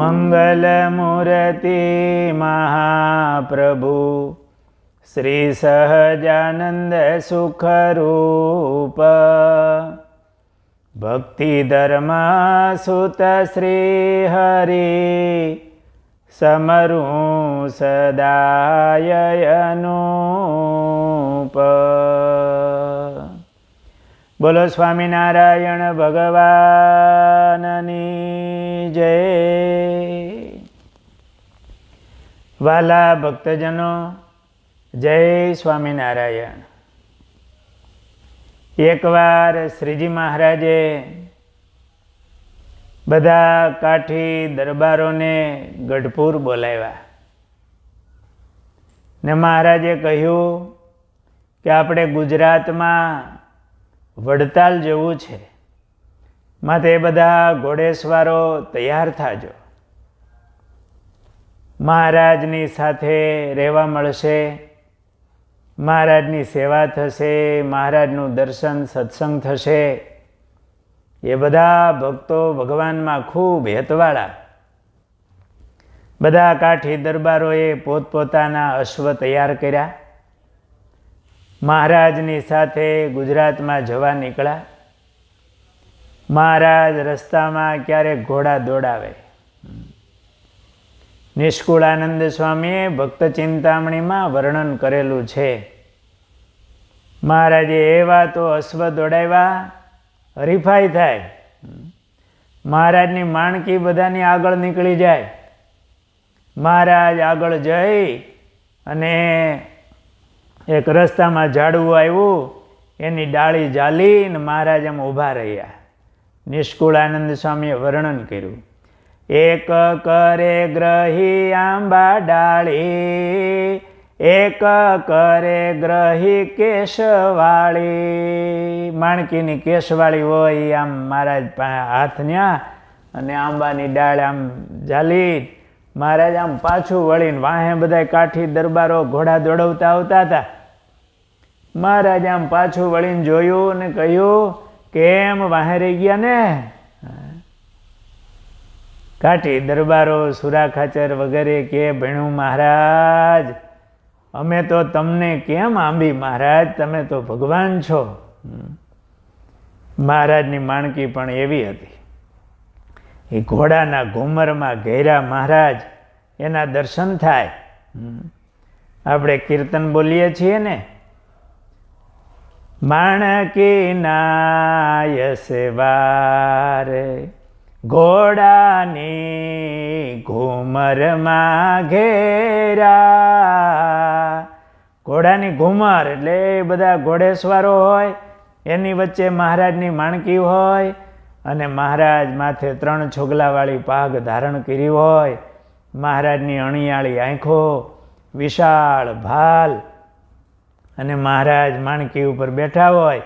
મંગલમૂર્તિ મહાપ્રભુ શ્રી સહજાનંદ સુખરૂપ ભક્તિ ધર્મ સુત શ્રી હરિ સમરું સદાય અનુપ બોલો સ્વામિનારાયણ ભગવાનની જય. વાલા ભક્તજનો, જય સ્વામિનારાયણ. એકવાર શ્રીજી મહારાજે બધા કાઠી દરબારોને ગઢપુર બોલાવ્યા. ને મહારાજે કહ્યું કે આપણે ગુજરાતમાં વડતાલ જવું છે. માટે બધા ઘોડેસવારો તૈયાર થાજો. મહારાજની સાથે રહેવા મળશે. મહારાજની સેવા થશે, મહારાજનું દર્શન, સત્સંગ થશે. એ બધા ભક્તો ભગવાનમાં ખૂબ હેતવાળા. બધા કાઠી દરબારોએ પોતપોતાના અશ્વ તૈયાર કર્યા. મહારાજની સાથે ગુજરાતમાં જવા નીકળ્યા. મહારાજ રસ્તામાં ક્યારેક ઘોડા દોડાવે. નિષ્કુળાનંદ સ્વામીએ ભક્ત ચિંતામણીમાં વર્ણન કરેલું છે. મહારાજે એવા તો અશ્વ દોડાવ્યા, હરીફાઈ થાય. મહારાજની માણકી બધાની આગળ નીકળી જાય. મહારાજ આગળ જઈ અને એક રસ્તામાં ઝાડવું આવ્યું, એની ડાળી ઝાલીને મહારાજ એમ ઊભા રહ્યા. નિષ્કુળાનંદ સ્વામીએ વર્ણન કર્યું, એક કરે ગ્રહી આંબા ડાળી, એક કરે ગ્રહી કેશવાળી. માણકીની કેશવાળી હોય આમ મહારાજ પાસે હાથ ન્યા અને આંબાની ડાળ આમ જાલી મહારાજ, આમ પાછું વળીને વાહે બધા કાઠી દરબારો ઘોડા દોડવતા આવતા હતા. મહારાજ આમ પાછું વળીને જોયું ને કહ્યું, કેમ વાહે રહી ગયા ને? કાઠી દરબારો, સુરા ખાચર વગેરે કે ભેણું, મહારાજ, અમે તો તમને કેમ આંબી? મહારાજ, તમે તો ભગવાન છો. મહારાજની માણકી પણ એવી હતી. એ ઘોડાના ઘુમરમાં ઘેરા મહારાજ, એના દર્શન થાય. આપણે કીર્તન બોલીએ છીએ ને? માણકી સેવારે, ઘોડાની ઘૂમરમાં ઘેરા. ઘોડાની ઘૂમર એટલે બધા ઘોડેસવારો હોય, એની વચ્ચે મહારાજની માણકી હોય અને મહારાજ માથે ત્રણ છોગલાવાળી પાઘ ધારણ કરી હોય, મહારાજની અણિયાળી આંખો, વિશાળ ભાલ અને મહારાજ માણકી ઉપર બેઠા હોય,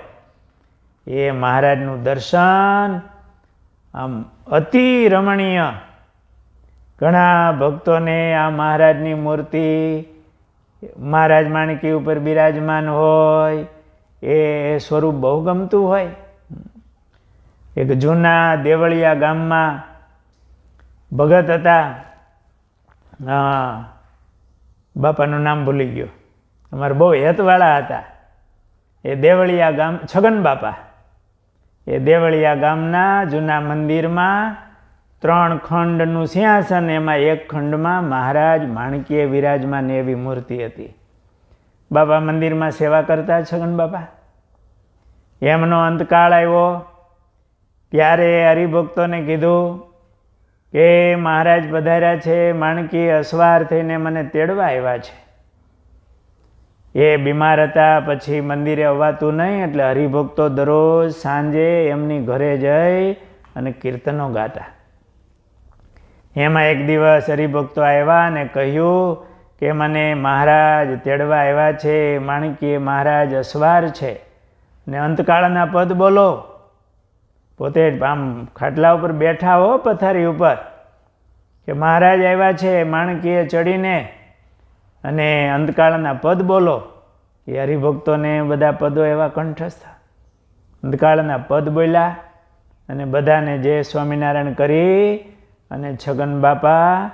એ મહારાજનું દર્શન આમ અતિ રમણીય. ઘણા ભક્તોને આ મહારાજની મૂર્તિ મહારાજ માણકી ઉપર બિરાજમાન હોય, એ સ્વરૂપ બહુ ગમતું હોય. એક જૂના દેવળિયા ગામમાં ભગત હતા. બાપાનું નામ ભૂલી ગયું. અમારે બહુ હેતવાળા હતા. એ દેવળિયા ગામ, છગન બાપા. એ દેવળિયા ગામના જૂના મંદિરમાં ત્રણ ખંડનું સિંહાસન, એમાં એક ખંડમાં મહારાજ માણકીએ વિરાજમાન એવી મૂર્તિ હતી. બાપા મંદિરમાં સેવા કરતા છગન બાપા. એમનો અંતકાળ આવ્યો. ત્યારે હરિભક્તોને કીધું કે મહારાજ પધાર્યા છે, માણકી અસવાર થઈને મને તેડવા આવ્યા છે. એ બીમાર હતા, પછી મંદિરે અવાતું નહીં, એટલે હરિભક્તો દરરોજ સાંજે એમની ઘરે જઈ અને કીર્તનો ગાતા. એમાં એક દિવસ હરિભક્તો આવ્યા અને કહ્યું કે મને મહારાજ તેડવા આવ્યા છે, માણકીએ મહારાજ અસવાર છે. ને અંતકાળના પદ બોલો. પોતે આમ ખાટલા ઉપર બેઠા હો પથારી ઉપર કે મહારાજ આવ્યા છે માણકીએ ચડીને અને અંતકાળના પદ બોલો. એ હરિભક્તોને બધા પદો એવા કંઠસ્થ. અંતકાળના પદ બોલ્યા અને બધાને જે સ્વામિનારાયણ કરી અને છગન બાપા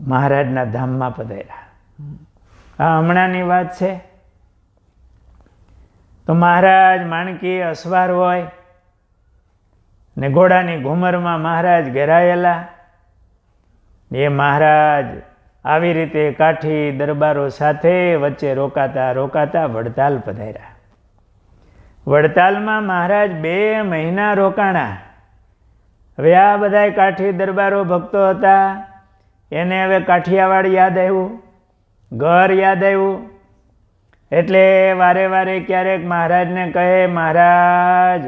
મહારાજના ધામમાં પધાર્યા. આ હમણાંની વાત છે. તો મહારાજ માણકી અસવાર હોય ને ઘોડાની ઘુમરમાં મહારાજ ઘેરાયેલા. એ મહારાજ આવી રીતે કાઠી દરબારો સાથે વચ્ચે રોકાતા રોકાતા વડતાલ પધાર્યા. વડતાલમાં મહારાજ બે મહિના રોકાણા. હવે આ બધા કાઠી દરબારો ભક્તો હતા. એને હવે કાઠિયાવાડ યાદ આવ્યું, ઘર યાદ આવ્યું. એટલે વારે વારે ક્યારેક મહારાજને કહે, મહારાજ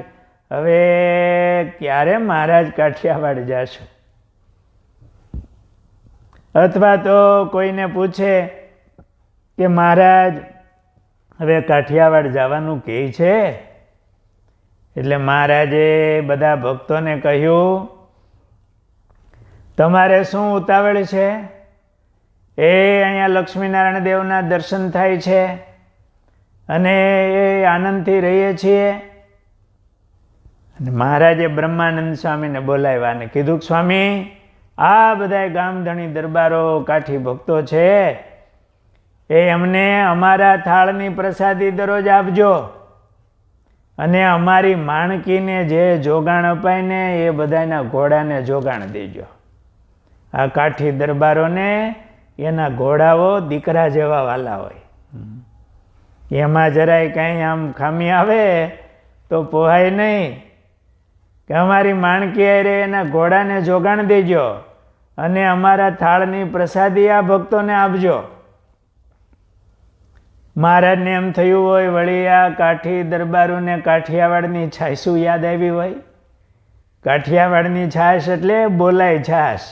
હવે ક્યારે મહારાજ કાઠિયાવાડ જશો? અથવા તો કોઈને પૂછે કે મહારાજ, હવે કાઠિયાવાડ જવાનું કહે છે? એટલે મહારાજે બધા ભક્તોને કહ્યું, તમારે શું ઉતાવળ છે? એ અહીંયા લક્ષ્મીનારાયણ દેવના દર્શન થાય છે અને એ આનંદથી રહીએ છીએ. અને મહારાજે બ્રહ્માનંદ સ્વામીને બોલાવ્યા અને કીધું સ્વામી, આ બધા ગામધણી દરબારો કાઠી ભક્તો છે. એ અમને અમારા થાળની પ્રસાદી દરરોજ આપજો. અને અમારી માણકીને જે જોગાણ અપાય ને એ બધાના ઘોડાને જોગાણ દેજો. આ કાઠી દરબારોને એના ઘોડાઓ દીકરા જેવા વાલા હોય. એમાં જરાય કાંઈ આમ ખામી આવે તો પોહાય નહીં. કે અમારી માણકી અરે એના ઘોડાને જોગાણ દેજો અને અમારા થાળની પ્રસાદી આ ભક્તોને આપજો. મહારાજને એમ થયું હોય, વળી આ કાઠી દરબારોને કાઠિયાવાડની છાશું યાદ આવી હોય? કાઠિયાવાડની છાશ એટલે બોલાય છાશ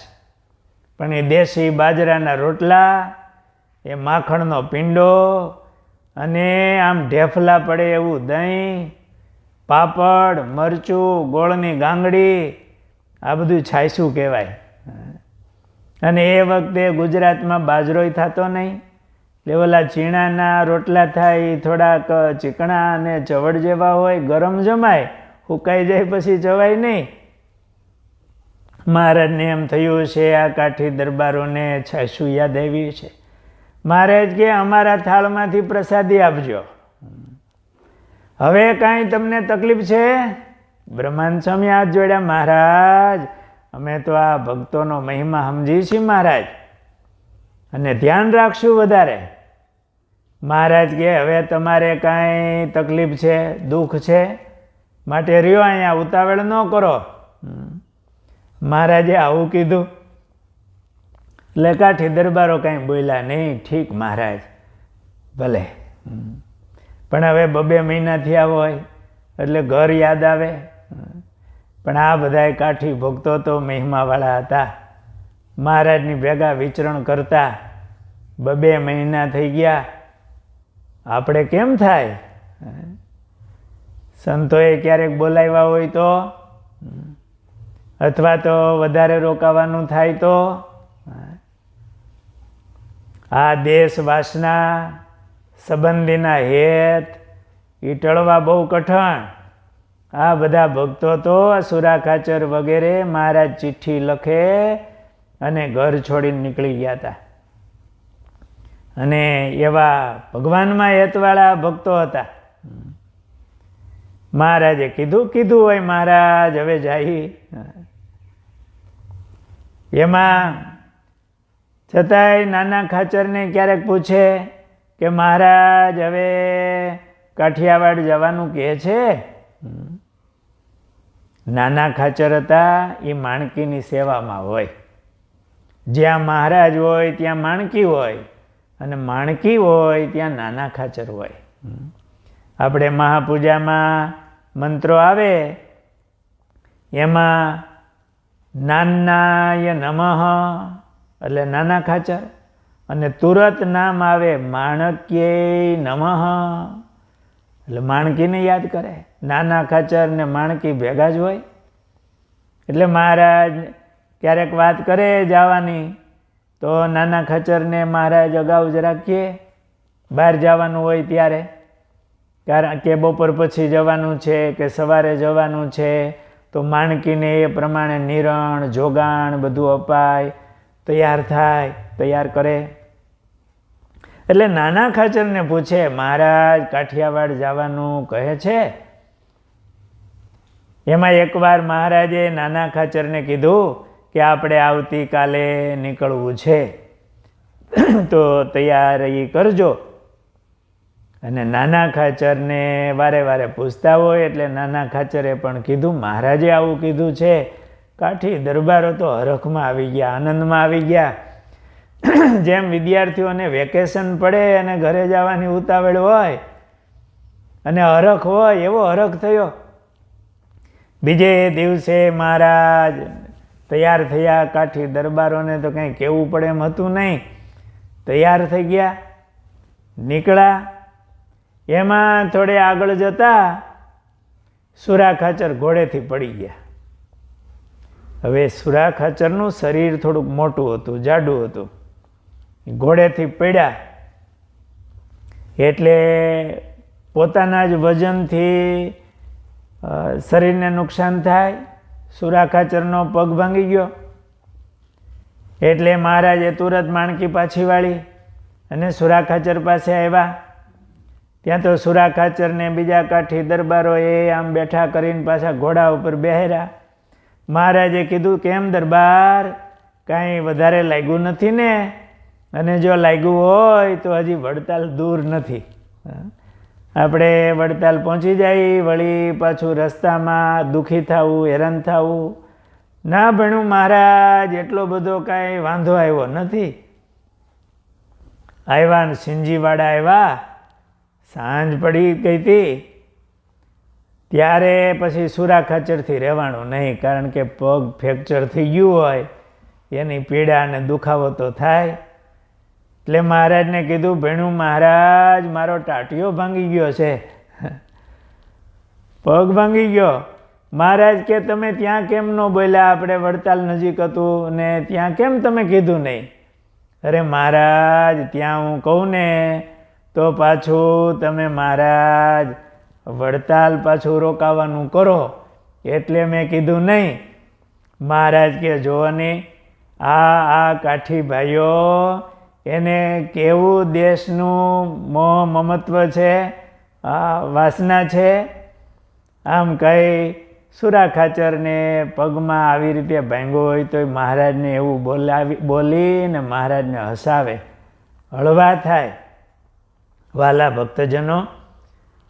પણ એ દેશી બાજરાના રોટલા, એ માખણનો પિંડો અને આમ ઢેફલા પડે એવું દહીં પાપડ, મરચું, ગોળની ગાંગડી, આ બધું છાયસું કહેવાય. અને એ વખતે ગુજરાતમાં બાજરોય થતો નહીં. એટલે ઓલા ચીણાના રોટલા થાય થોડાક ચીકણા અને ચવડ જેવા હોય, ગરમ જમાય, હુકાઈ જાય પછી જવાય નહીં. મહારાજને એમ થયું છે, આ કાઠી દરબારોને છાશું યાદ આવી છે. મહારાજ કે, અમારા થાળમાંથી પ્રસાદી આપજો. હવે કાંઈ તમને તકલીફ છે? બ્રહ્માંડ સ્વામી હાથ જોડ્યા, મહારાજ, અમે તો આ ભક્તોનો મહિમા સમજી છીએ, મહારાજ. અને ધ્યાન રાખશું વધારે. મહારાજ કે, હવે તમારે કાંઈ તકલીફ છે, દુઃખ છે? માટે રહ્યો અહીંયા, ઉતાવળ ન કરો. મહારાજે આવું કીધું. એટલે કાઠી દરબારો કાંઈ બોલ્યા નહીં. ઠીક, મહારાજ. ભલે. પણ હવે બબે મહિના થયા હોય, એટલે ઘર યાદ આવે. પણ આ બધાય કાઠી ભોગતો તો મહિમાવાળા હતા. મહારાજની ભેગા વિચરણ કરતા બબે મહિના થઈ ગયા. આપણે કેમ થાય? સંતોએ ક્યારેક બોલાવ્યા હોય તો, અથવા તો વધારે રોકાવાનું થાય તો. આ દેશ વાસના સંબંધીના હેત એ ટળવા બહુ કઠણ. આ બધા ભક્તો તો સુરા ખાચર વગેરે મહારાજ ચિઠ્ઠી લખે અને ઘર છોડીને નીકળી ગયા હતા. અને એવા ભગવાનમાં હેતવાળા ભક્તો હતા. મહારાજે કીધું કીધું હોય મહારાજ, હવે જાય એમાં છતાંય નાના ખાચરને ક્યારેક પૂછે કે મહારાજ, હવે કાઠિયાવાડ જવાનું કહે છે? નાના ખાચર હતા, એ માણકીની સેવામાં હોય. જ્યાં મહારાજ હોય, ત્યાં માણકી હોય. અને માણકી હોય, ત્યાં નાના ખાચર હોય. આપણે મહાપૂજામાં મંત્રો આવે. એમાં નાનાય નમઃ, એટલે નાના ખાચર. અને તુરત નામ આવે માણક્ય નમઃ. એટલે માણકીને યાદ કરે. નાના ખાચર ને માણકી ભેગા જ હોય. એટલે મહારાજ ક્યારેક વાત કરે જવાની, તો નાના ખચરને મહારાજ અગાઉ જ રાખીએ. બહાર જવાનું હોય ત્યારે. કારણ કે બપોર પછી જવાનું છે કે સવારે જવાનું છે, તો માણકીને એ પ્રમાણે નિરણ, જોગાણ બધું અપાય, તૈયાર થાય, તૈયાર કરે. એટલે નાના ખાચરને પૂછે, મહારાજ, કાઠિયાવાડ જવાનું કહે છે? એમાં એકવાર મહારાજે નાના ખાચરને કીધું કે આપણે આવતીકાલે નીકળવું છે. તો તૈયારી કરજો. અને નાના ખાચરને વારે વારે પૂછતા હોય એટલે નાના ખાચરે પણ કીધું, મહારાજે આવું કીધું છે. કાઠી દરબારો તો હરખમાં આવી ગયા, આનંદમાં આવી ગયા. જેમ વિદ્યાર્થીઓને વેકેશન પડે અને ઘરે જવાની ઉતાવળ હોય અને હરખ હોય, એવો હરખ થયો. બીજે દિવસે મહારાજ તૈયાર થયા, કાઠી દરબારોને તો કંઈ કહેવું પડે એમ હતું નહીં. તૈયાર થઈ ગયા, નીકળ્યા. એમાં થોડે આગળ જતા સુરા ખાચર ઘોડેથી પડી ગયા. હવે સુરા ખાચરનું શરીર થોડુંક મોટું હતું, જાડું હતું. ઘોડેથી પડ્યા એટલે પોતાના જ વજનથી શરીરને નુકસાન થાય સુરા ખાચરનો પગ ભાંગી ગયો. એટલે મહારાજે તુરત માણકી પાછી વાળી અને સુરા ખાચર પાસે આવ્યા. ત્યાં તો સુરા ખાચરને બીજા કાઠી દરબારોએ આમ બેઠા કરીને પાછા ઘોડા ઉપર બેહર્યા મહારાજે કીધું, કેમ દરબાર? કાંઈ વધારે લાગ્યું નથી ને? અને જો લાગ્યું હોય તો હજી વડતાલ દૂર નથી. આપણે વડતાલ પહોંચી જાય, વળી પાછું રસ્તામાં દુઃખી થવું, હેરાન થવું. ના ભણ્યું મહારાજ, એટલો બધો કાંઈ વાંધો આવ્યો નથી. આવ્યા સિંજીવાડા આવ્યા, સાંજ પડી ગઈ હતી. ત્યારે પછી સુરા ખાચરથી રહેવાનું નહીં, કારણ કે પગ ફ્રેક્ચર થઈ ગયું હોય, એની પીડા અને દુખાવો તો થાય. એટલે મહારાજને કીધું, ભેણું મહારાજ, મારો ટાટિયો ભાંગી ગયો છે. પગ ભાંગી ગયો. મહારાજ કે તમે ત્યાં કેમ ન બોલ્યા? આપણે વડતાલ નજીક હતું ને ત્યાં કેમ તમે કીધું નહીં? અરે મહારાજ, ત્યાં હું કહું ને, તો પાછું તમે મહારાજ વડતાલ પાછું રોકાવાનું કરો. એટલે મેં કીધું, નહીં. મહારાજ કે જુઓ નહીં આ આ કાઠી ભાઈઓ એને કેવું દેશનું મોહ મમત્વ છે? વાસના છે? આમ કઈ સુરા ખાચરને પગમાં આવી રીતે ભાંગ્યો હોય તો મહારાજને એવું બોલાવી, બોલીને મહારાજને હસાવે. હળવા થાય. વાલા ભક્તજનો,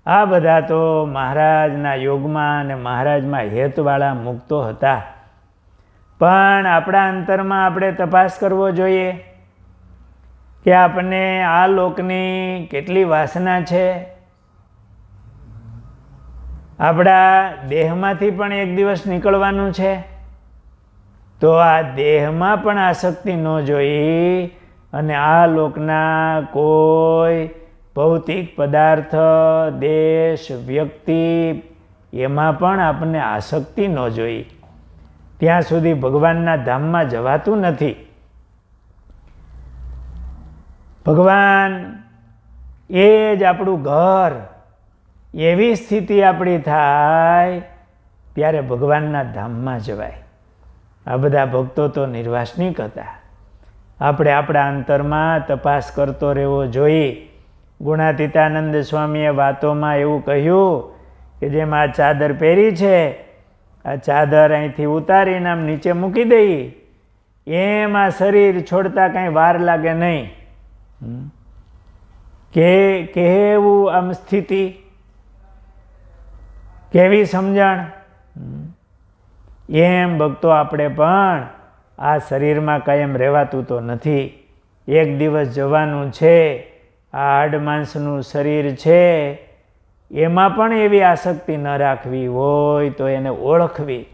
આ બધા તો મહારાજના યોગમાં અને મહારાજમાં હેતવાળા મુક્તો હતા. પણ આપણા અંતરમાં આપણે તપાસ કરવો જોઈએ. કે આપણને આ લોકની કેટલી વાસના છે? આપણા દેહમાંથી પણ એક દિવસ નીકળવાનું છે? તો આ દેહમાં પણ આસક્તિ ન જોઈ અને આ લોકના કોઈ ભૌતિક પદાર્થ, દેશ, વ્યક્તિ એમાં પણ આપણને આસક્તિ ન જોઈ. ત્યાં સુધી ભગવાનના ધામમાં જવાતું નથી. ભગવાન એ જ આપણું ઘર. એવી સ્થિતિ આપણી થાય ત્યારે ભગવાનના ધામમાં જવાય. આ બધા ભક્તો તો નિર્વાસનિક હતા. આપણે આપણા અંતરમાં તપાસ કરતો રહેવો જોઈએ. ગુણાતીતાનંદ સ્વામીએ વાતોમાં એવું કહ્યું કે જેમ આ ચાદર પહેરી છે, આ ચાદર અહીંથી ઉતારીને આમ નીચે મૂકી દઈ. એમ આ શરીર છોડતા કાંઈ વાર લાગે નહીં. કે કેવું આમ સ્થિતિ? કેવી સમજણ? એમ ભક્તો આપણે પણ આ શરીરમાં કાયમ રહેવાતું તો નથી. એક દિવસ જવાનું છે, આ હાડ માંસનું શરીર છે, એમાં પણ એવી આસક્તિ ન રાખવી હોય તો એને ઓળખવી.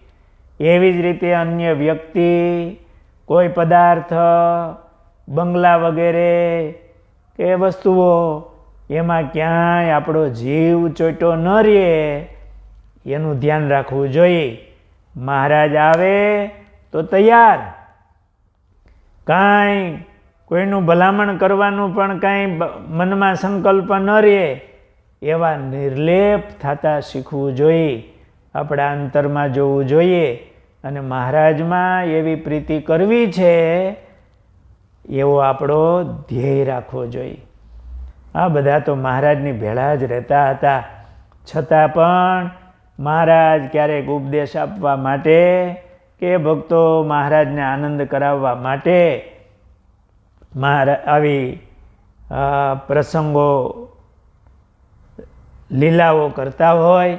એવી જ રીતે અન્ય વ્યક્તિ કોઈ પદાર્થ બંગલા વગેરે કે વસ્તુઓ, એમાં ક્યાંય આપણો જીવ ચોટ્યો ન રહે એનું ધ્યાન રાખવું જોઈએ. મહારાજ આવે તો તૈયાર. કાંઈ કોઈનું ભલામણ કરવાનું પણ કાંઈ મનમાં સંકલ્પ ન રહે એવા નિર્લેપ થતા શીખવું જોઈએ. આપણા અંતરમાં જોવું જોઈએ અને મહારાજમાં એવી પ્રીતિ કરવી છે એવો આપણો ધ્યેય રાખવો જોઈએ. આ બધા તો મહારાજની ભેળા જ રહેતા હતા. છતાં પણ મહારાજ ક્યારેક ઉપદેશ આપવા માટે કે ભક્તો મહારાજને આનંદ કરાવવા માટે મહારા આવી પ્રસંગો લીલાઓ કરતા હોય.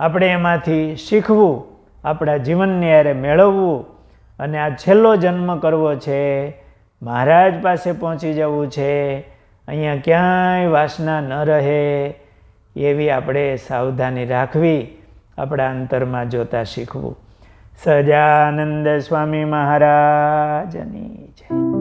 આપણે એમાંથી શીખવું, આપણા જીવનને યારે મેળવવું અને આ છેલ્લો જન્મ કરવો છે મહારાજ પાસે પહોંચી જવું છે. અહીંયા ક્યાંય વાસના ન રહે. એવી આપણે સાવધાની રાખવી, આપણા અંતરમાં જોતા શીખવું. સજાનંદ સ્વામી મહારાજની જય.